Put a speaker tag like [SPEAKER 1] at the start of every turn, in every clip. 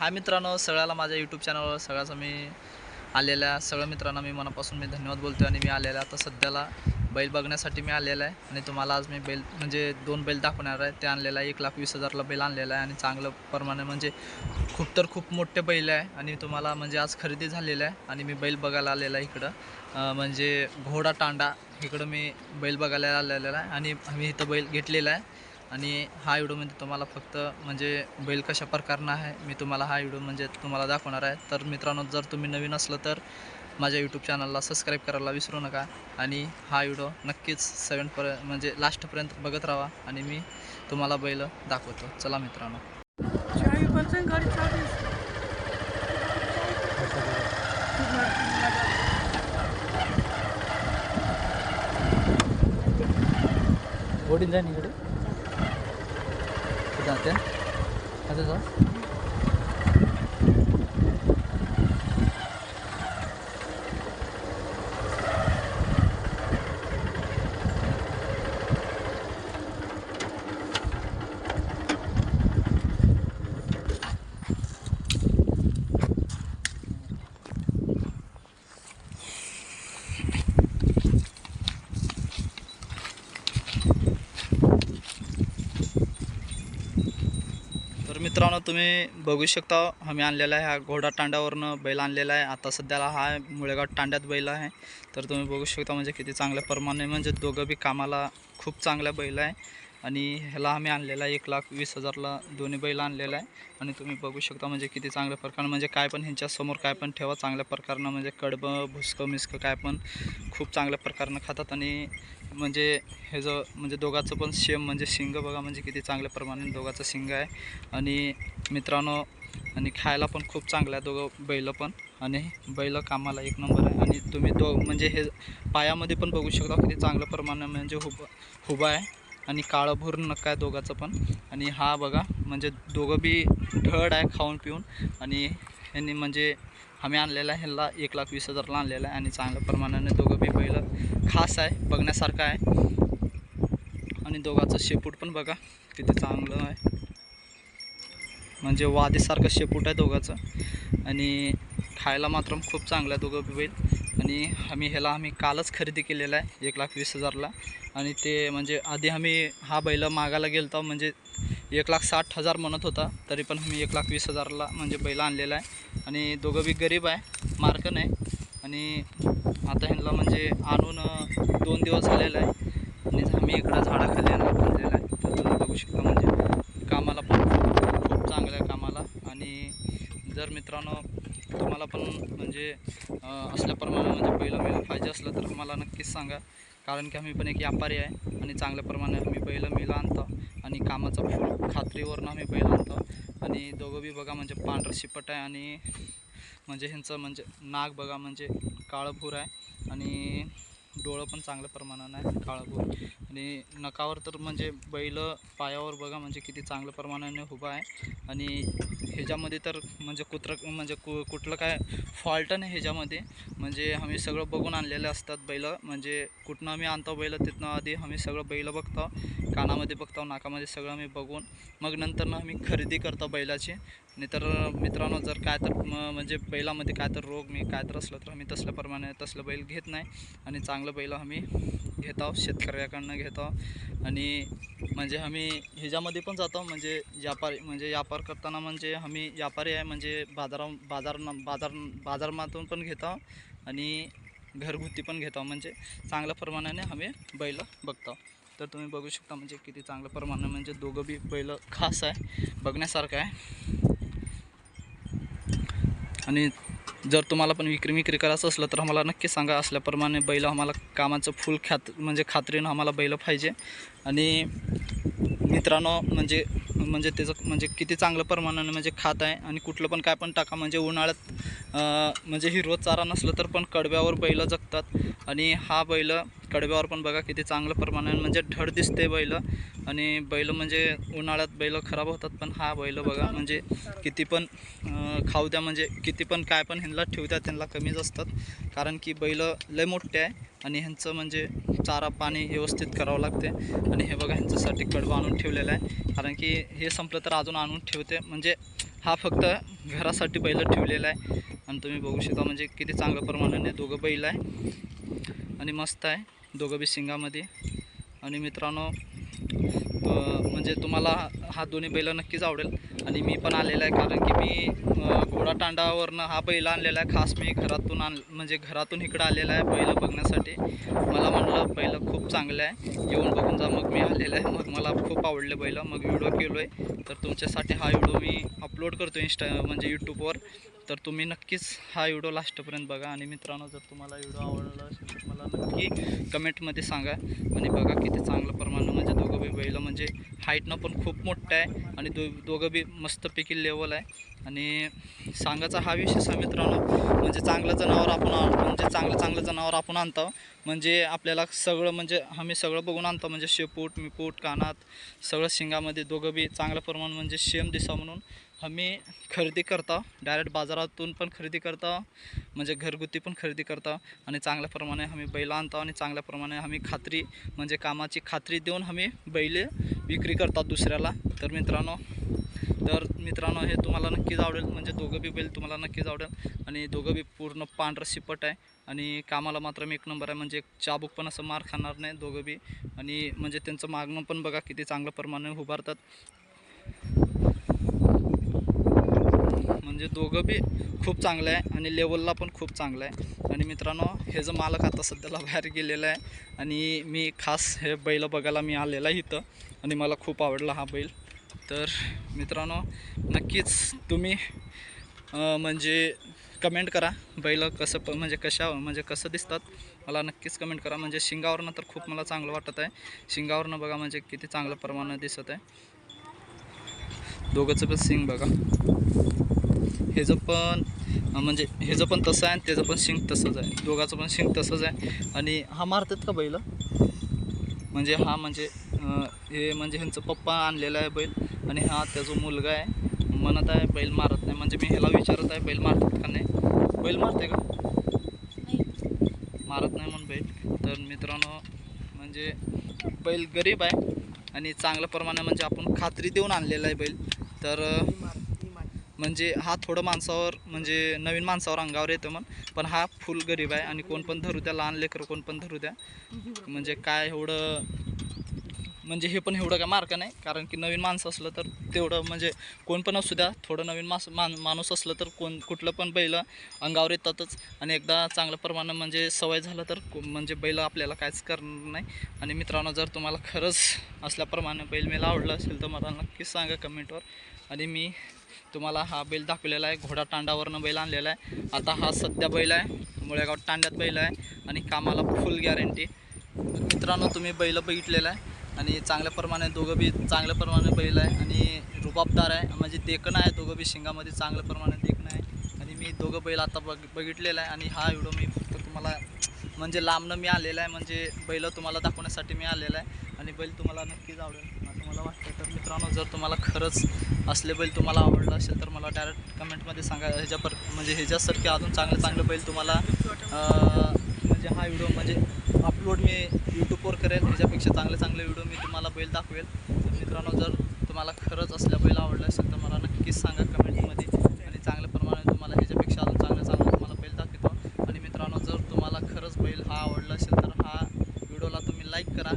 [SPEAKER 1] हा मित्रांनो सगळ्याला माझ्या यूट्यूब चॅनलवर सगळ्याचं मी आलेल्या सगळ्या मित्रांना मी मनापासून मी धन्यवाद बोलतो आणि मी आलेला आता सध्याला बैल बघण्यासाठी मी आलेला आहे आणि तुम्हाला आज मी बैल म्हणजे दोन बैल दाखवणार आहे. ते आणलेला आहे एक लाख वीस हजारला बैल आणलेला आहे आणि चांगलं प्रमाणे म्हणजे खूप तर खूप मोठे बैल आहे. आणि तुम्हाला म्हणजे आज खरेदी झालेलं आहे आणि मी बैल बघायला आलेला आहे इकडं. म्हणजे घोडा तांडा इकडं मी बैल बघायला आलेला आहे. आणि आम्ही इथं बैल घेतलेला आहे. आणि हा व्हिडिओमध्ये तुम्हाला फक्त म्हणजे बैल कशा प्रकारनं आहे मी तुम्हाला हा व्हिडिओ म्हणजे तुम्हाला दाखवणार आहे. तर मित्रांनो जर तुम्ही नवीन असलं तर माझ्या यूट्यूब चॅनलला सबस्क्राईब करायला विसरू नका. आणि हा व्हिडिओ नक्कीच सेवनपर्यंत म्हणजे लास्टपर्यंत बघत राहा आणि मी तुम्हाला बैल दाखवतो. चला मित्रांनो. ओढीन जाईन इकडे. जाते आता जा तर मित्रांनो तुम्ही बघू शकता आम्ही आणलेला आहे हा घोडा तांड्यावरनं बैल आणलेला आहे. आता सध्याला हा मुळेगाव तांड्यात बैल आहे. तर तुम्ही बघू शकता म्हणजे किती चांगल्या प्रमाणे म्हणजे दोघं बी कामाला खूप चांगल्या बैल आहे. आणि ह्याला आम्ही आणलेला आहे एक लाख वीस हजारला दोन्ही बैल आणलेला आहे. आणि तुम्ही बघू शकता म्हणजे किती चांगल्या प्रकारे म्हणजे काय पण ह्यांच्यासमोर काय पण ठेवा चांगल्या प्रकारनं म्हणजे कडबं भुसकं मिसकं काय पण खूप चांगल्या प्रकारनं खातात. आणि म्हणजे हे जो म्हणजे दोघाचं पण सेम म्हणजे शिंग बघा म्हणजे किती चांगल्या प्रमाणे दोघाचं शिंग आहे. आणि मित्रांनो आणि खायला पण खूप चांगलं आहे दोघं बैल पण. आणि बैल कामाला एक नंबर आहे. आणि तुम्ही दो म्हणजे हे पायामध्ये पण बघू शकता किती चांगल्या प्रमाणे म्हणजे हुबा हुबा आहे. आणि काळं भूर नक्का आहे दोघाचं पण. आणि हा बघा म्हणजे दोघं बी ढळ आहे खाऊन पिऊन. आणि यांनी म्हणजे आम्ही आणलेला आहे ह्याला एक लाख वीस हजारला आणलेला आहे आणि चांगल्या प्रमाणाने दोघं बी पहिलं खास आहे बघण्यासारखं आहे. आणि दोघाचं शेपूट पण बघा किती चांगलं आहे. म्हणजे वादीसारखं शेपूट आहे दोघाचं. आणि खायला मात्र खूप चांगलं आहे दोघं बी बैल. आणि आम्ही ह्याला आम्ही कालच खरेदी केलेला आहे एक लाख वीस हजारला. आणि ते म्हणजे आधी आम्ही हा बैल मागायला गेलो म्हणजे एक लाख साठ हजार म्हणत होता तरी पण आम्ही एक लाख वीस हजारला म्हणजे बैल आणलेला आहे. आणि दोघं बी गरीब आहे मार्कन आहे आणि आता ह्यांना म्हणजे आणून दोन दिवस झालेला आहे. आणि आम्ही इकडं झाडाखाली आणलेला आहे. तर तुम्ही बघू शकता म्हणजे कामाला पण खूप चांगलं आहे कामाला. आणि जर मित्रांनो तुम्हाला पण म्हणजे असल्याप्रमाणे म्हणजे बैल मिळलं पाहिजे असलं तर मला नक्कीच सांगा. कारण की आम्ही पण एक व्यापारी आहे आणि चांगल्या प्रमाणे आम्ही बैल मिला आणतो. आणि कामाचा फुल खात्रीवरनं आम्ही बैल आणतो. आणि दोघं बी बघा म्हणजे पांढरं शिपट आहे आणि म्हणजे ह्यांचं म्हणजे नाग बघा म्हणजे काळं भूर आहे. आणि डोळं पण चांगल्या प्रमाणानं आहे काळं आणि नकावर तर म्हणजे बैल पायावर बघा म्हणजे किती चांगल्या प्रमाणाने उभा आहे. आणि ह्याच्यामध्ये तर म्हणजे कुत्र म्हणजे कु कुठलं काय फॉल्ट नाही ह्याच्यामध्ये. म्हणजे आम्ही सगळं बघून आणलेले असतात बैल. म्हणजे कुठनं आम्ही आणतो बैल तिथनं आधी आम्ही सगळं बैल बघतो. कानामध्ये बघतो नाकामध्ये सगळं आम्ही बघून. मग नंतरनं आम्ही खरेदी करतो बैलाची. नाही तर मित्रांनो जर काय तर म- म्हणजे बैलामध्ये काय तर रोग मी काय तर असलं तर आम्ही तसल्याप्रमाणे तसलं बैल घेत नाही. आणि चांगलं बैल आम्ही घेत आहोत शेतकऱ्याकडनं घेत आहोत. आणि म्हणजे आम्ही ह्याच्यामध्ये पण जातो म्हणजे व्यापारी म्हणजे व्यापार करताना म्हणजे आम्ही व्यापारी आहे म्हणजे बाजारा बाजार बाजार बाजारमातून पण घेत आहोत आणि घरगुती पण घेत आहोत. म्हणजे चांगल्या प्रमाणाने आम्ही बैल बघतो तर तुम्ही बघू शकता म्हणजे किती चांगल्या प्रमाणाने म्हणजे दोघं बी बैल खास आहे बघण्यासारखं आहे. आणि जर तुम्हाला पण विक्री विक्री करायचं असलं तर आम्हाला नक्की सांगा. असल्याप्रमाणे बैल आम्हाला कामाचं फुल खात म्हणजे खात्रीनं आम्हाला बैल पाहिजे. आणि मित्रांनो म्हणजे म्हणजे त्याचं म्हणजे किती चांगलं प्रमाणाने म्हणजे खात आहे आणि कुठलं पण काय पण टाका म्हणजे उन्हाळ्यात म्हणजे हिरवत चारा नसलं तर पण कडव्यावर बैलं जगतात. आणि हा बैल कडब्यावर पण बघा किती चांगल्या प्रमाणाने म्हणजे धड दिसते बैल. आणि बैल म्हणजे उन्हाळ्यात बैल खराब होतात पण हा बैल बघा म्हणजे किती पण खाऊ द्या म्हणजे किती पण काय पण ह्यांना ठेवत्या त्यांना कमीच असतात. कारण की बैल लय मोठे आहे आणि ह्यांचं म्हणजे चारा पाणी व्यवस्थित करावं लागते. आणि हे बघा ह्यांच्यासाठी कडवा आणून ठेवलेलं आहे. कारण की हे संपलं तर अजून आणून ठेवते. म्हणजे हा फक्त घरासाठी बैल ठेवलेला आहे. आणि तुम्ही बघू शकता म्हणजे किती चांगल्या प्रमाणाने दोघं बैल आहे. आणि मस्त आहे. दोघं बी शिंगामध्ये. आणि मित्रांनो म्हणजे तुम्हाला हा दोन्ही बैल नक्कीच आवडेल. आणि मी पण आलेला आहे कारण की मी घोडातांडावरनं हा बैल आणलेला आहे. खास मी घरातून आण म्हणजे घरातून इकडं आलेला आहे बैल बघण्यासाठी. मला म्हणलं बैल खूप चांगलं आहे. येऊन बघून जा. मग मी आलेलं आहे. मग मला खूप आवडले बैल. मग व्हिडिओ केलो आहे तर तुमच्यासाठी हा व्हिडिओ मी अपलोड करतो इंस्टा म्हणजे यूट्यूबवर तर तुम्ही नक्कीच हा व्हिडिओ लास्टपर्यंत बघा. आणि मित्रांनो जर तुम्हाला व्हिडिओ आवडला असेल तर मला नक्की कमेंटमध्ये सांगा आणि बघा किती चांगलं प्रमाण म्हणजे दोघं बी बैलं म्हणजे हाईटनं पण खूप मोठं आहे आणि दो दोघं बी मस्तपैकी लेवल आहे. आणि सांगायचा हा विषय आहे मित्रांनो म्हणजे चांगलं जनावर आपण म्हणजे चांगलं चांगलं जनावर आपण आणतो. म्हणजे आपल्याला सगळं म्हणजे आम्ही सगळं बघून आणतो म्हणजे शेपूट मिपूट कानात सगळं शिंगामध्ये दोघं बी चांगलं प्रमाण म्हणजे शेम दिसा म्हणून आम्ही खरेदी करता. डायरेक्ट बाजारातून पण खरेदी करता म्हणजे घरगुती पण खरेदी करता आणि चांगल्या प्रमाणे आम्ही बैल आणतो आणि चांगल्या प्रमाणे आम्ही खात्री म्हणजे कामाची खात्री देऊन आम्ही बैल विक्री करतात दुसऱ्याला. तर मित्रांनो तर मित्रांनो हे तुम्हाला नक्कीच आवडेल. म्हणजे दोघं बी बैल तुम्हाला नक्कीच आवडेल. आणि दोघं बी पूर्ण पांढरं शिपट आहे. आणि कामाला मात्र मी एक नंबर आहे. म्हणजे चाबूक पण असं मार खाणार नाही दोघं बी. आणि म्हणजे त्यांचं मागणं पण बघा किती चांगल्या प्रमाणे उभारतात. म्हणजे दोघं बी खूप चांगलं आहे. आणि लेवलला पण खूप चांगलं आहे. आणि मित्रांनो हे जो मालक आता सध्याला बाहेर गेलेला आहे. आणि मी खास हे बैल बघायला मी आलेला आहे इथं. आणि मला खूप आवडला हा बैल. तर मित्रांनो नक्कीच तुम्ही म्हणजे कमेंट करा. बैल कसं प म्हणजे कशा म्हणजे कसं दिसतात मला नक्कीच कमेंट करा. म्हणजे शिंगावरनं तर खूप मला चांगलं वाटत आहे. शिंगावरनं बघा म्हणजे किती चांगल्या प्रमाणात दिसत आहे. दोघंचं पण सिंग बघा. ह्याचं पण म्हणजे ह्याचं पण तसं आहे आणि त्याचं पण शिंग तसंच आहे. दोघाचं पण शिंग तसंच आहे. आणि हा मारतात का बैल? म्हणजे हा म्हणजे हे म्हणजे ह्यांचं पप्पा आणलेला आहे बैल. आणि हा त्याचा मुलगा आहे. म्हणत आहे बैल मारत नाही. म्हणजे मी ह्याला विचारत आहे बैल मारतात का नाही? बैल मारते का? मारत नाही म्हणून बैल. तर मित्रांनो म्हणजे बैल गरीब आहे आणि चांगल्या प्रमाणे म्हणजे आपण खात्री देऊन आणलेला आहे बैल. तर म्हणजे हा थोडं माणसावर म्हणजे नवीन माणसावर अंगावर येतं मग पण हा फुल गरीब आहे आणि कोण पण धरू द्या लहान लेकरं कोण पण धरू द्या. म्हणजे काय एवढं म्हणजे हे पण एवढं काय मार्क नाही. कारण की नवीन माणसं असलं तर तेवढं म्हणजे कोण पण असू द्या थोडं नवीन मास मान माणूस असलं तर कोण कुठलं पण बैल अंगावर येतातच. आणि एकदा चांगल्या प्रमाणे म्हणजे सवय झालं तर को- म्हणजे बैल आपल्याला काहीच करणार नाही. आणि मित्रांनो जर तुम्हाला खरंच असल्याप्रमाणे बैल मेला आवडला असेल तर मला नक्कीच सांगा कमेंटवर. आणि मी तुम्हाला हा बैल दाखवलेला आहे. घोडा तांडावरनं बैल आणलेला आहे. आता हा सध्या बैल आहे. मुळेगाव तांड्यात बैल आहे. आणि कामाला फुल गॅरंटी मित्रांनो तुम्ही बैल बघितलेला आहे. आणि चांगल्या प्रमाणे दोघं बी चांगल्या प्रमाणे बैल आहे आणि रुबाबदार आहे. म्हणजे देखणं आहे दोघं बी शिंगामध्ये चांगल्या प्रमाणे देखणं आहे. आणि मी दोघं बैल आता बघ बघितलेला आहे आणि हा व्हिडिओ मी फक्त तुम्हाला म्हणजे लांबनं मी आलेला आहे. म्हणजे बैल तुम्हाला दाखवण्यासाठी मी आलेला आहे. आणि बैल तुम्हाला नक्कीच आवडेल. असं मला वाटतं तर मित्रांनो जर तुम्हाला खरंच असले बैल तुम्हाला आवडलं असेल तर मला डायरेक्ट कमेंटमध्ये सांगा. ह्याच्या पर म्हणजे ह्याच्यासारखे अजून चांगले चांगले बैल तुम्हाला म्हणजे हा व्हिडिओ म्हणजे अपलोड मी यूट्यूबवर करेल ह्याच्यापेक्षा चांगले चांगले व्हिडिओ मी तुम्हाला बैल दाखवेल. तर मित्रांनो जर तुम्हाला खरंच असल्या बैल आवडलं असेल तर मला नक्कीच सांगा कमेंटमध्ये. आणि चांगल्या प्रमाणे तुम्हाला ह्याच्यापेक्षा अजून चांगलं चांगलं तुम्हाला बैल दाखवतो. आणि मित्रांनो जर तुम्हाला खरंच बैल हा आवडला असेल तर हा व्हिडिओला तुम्ही लाईक करा.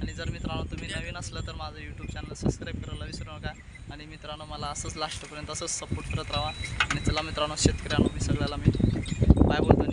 [SPEAKER 1] आणि जर मित्रांनो तुम्ही नवीन असलं तर माझं यूट्यूब चॅनल सबस्क्राईब करायला विसरू नका. आणि मित्रांनो मला असंच लास्टपर्यंत असंच सपोर्ट करत राहा. आणि चला मित्रांनो शेतकऱ्यांना मी सगळ्याला मी बाय बोलतो.